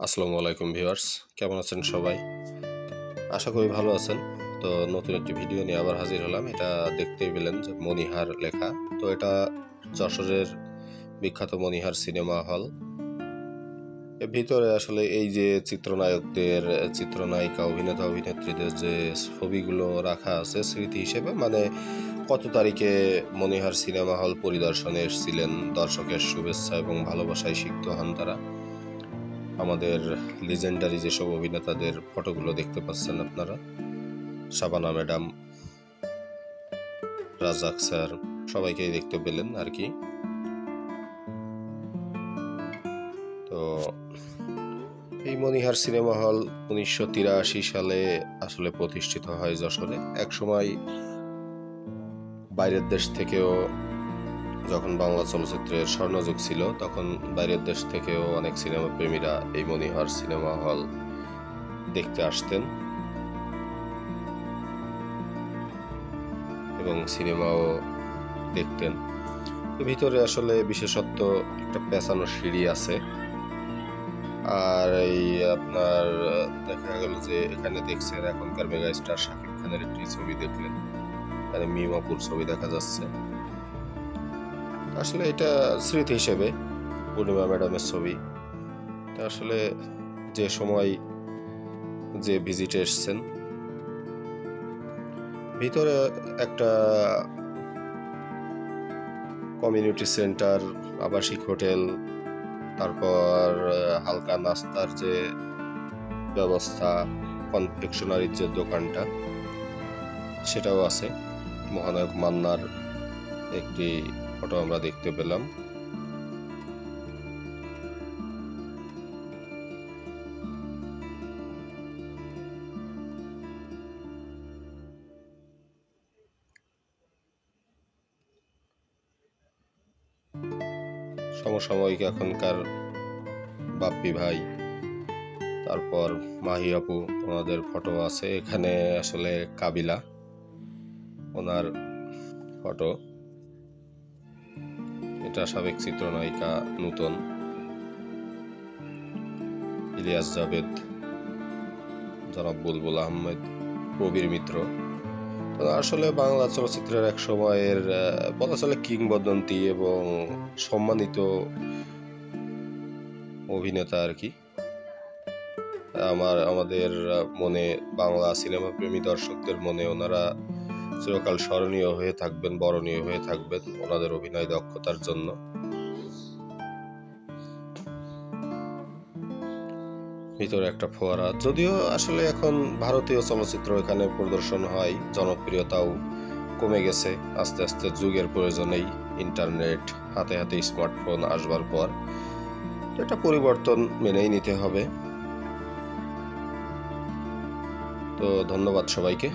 আসসালামু আলাইকুম ভিউয়ার্স, কেমন আছেন সবাই? আশা করি ভালো আছেন। তো নতুন একটি ভিডিও নিয়ে আবার হাজির হলাম। এটা দেখতেই পেলেন যে মনিহার লেখা। তো এটা যশোরের বিখ্যাত মনিহার সিনেমা হল। ভিতরে আসলে এই যে চিত্রনায়কদের, চিত্রনায়িকা, অভিনেতা, অভিনেত্রীদের যে ছবিগুলো রাখা আছে স্মৃতি হিসেবে মানে কত তারিখে মনিহার সিনেমা হল পরিদর্শনে এসেছিলেন, দর্শকের শুভেচ্ছা এবং ভালোবাসায় সিক্ত হন তারা। আমাদের লিজেন্ডারি যেসব অভিনেতাদের ফটোগুলো দেখতে পাচ্ছেন আপনারা, শাবানা ম্যাডাম রাজাক স্যার, সবাইকেই দেখতে পেলেন আর কি। তো এই মনিহার সিনেমা হল উনিশশো তিরাশি সালে আসলে প্রতিষ্ঠিত হয় যশোরে। এক সময় বাইরের দেশ থেকেও যখন বাংলা চলচ্চিত্রের স্বর্ণযুগ ছিল, তখন বাইরের দেশ থেকেও অনেক সিনেমা প্রেমীরা এই মনিহার সিনেমা হল দেখতে আসতেন। এবং সিনেমাও দেখতেন। ভিতরে আসলে বিশেষত্ব একটা পেঁচানো সিঁড়ি আছে। আর এই আপনার, দেখা গেল যে এখানে দেখছেন এখনকার মেগা স্টার শাকিব খানের একটি ছবি দেখলেন। এখানে মিমাপুর ছবি দেখা যাচ্ছে। আসলে এটা স্মৃতি হিসেবে পূর্ণিমা ম্যাডামের ছবি। তা আসলে যে সময় যে ভিজিটে এসছেন, ভিতরে একটা কমিউনিটি সেন্টার আবাসিক হোটেল, তারপর হালকা নাস্তার যে ব্যবস্থা কনফেকশনারির যে দোকানটা, সেটাও আছে। মহানায়ক মান্নার একটি ফটো আমরা দেখতে পেলাম। সমসাময়িক এখনকার বাপ্পি ভাই, তারপর মাহি আপু, ওনাদের ফটো আছে। এখানে আসলে কাবিলা, ওনার ফটো। এটা সাবেক চিত্রনায়িকা নূতন, ইলিয়াস জাভেদ, জনাব বুলবুল আহমেদ, প্রবীর মিত্র। আসলে বাংলা চলচ্চিত্রের এক সময়ের বলা চলে কিংবদন্তি এবং সম্মানিত অভিনেতা আর কি। আমার, আমাদের মনে বাংলা সিনেমা প্রেমী দর্শকদের মনে ওনারা চিরকাল স্মরণীয় হয়ে থাকবেন, বরণীয় হয়ে থাকবেন ওনাদের অভিনয় দক্ষতার জন্য। ভিতরে একটা ফোয়ারা। যদিও আসলে এখন ভারতীয় চলচ্চিত্র এখানে প্রদর্শন হয়, জনপ্রিয়তাও কমে গেছে। আস্তে আস্তে যুগের প্রয়োজনেই ইন্টারনেট, হাতে হাতে স্মার্টফোন আসবার পর এটা পরিবর্তন মেনেই নিতে হবে। তো ধন্যবাদ সবাইকে।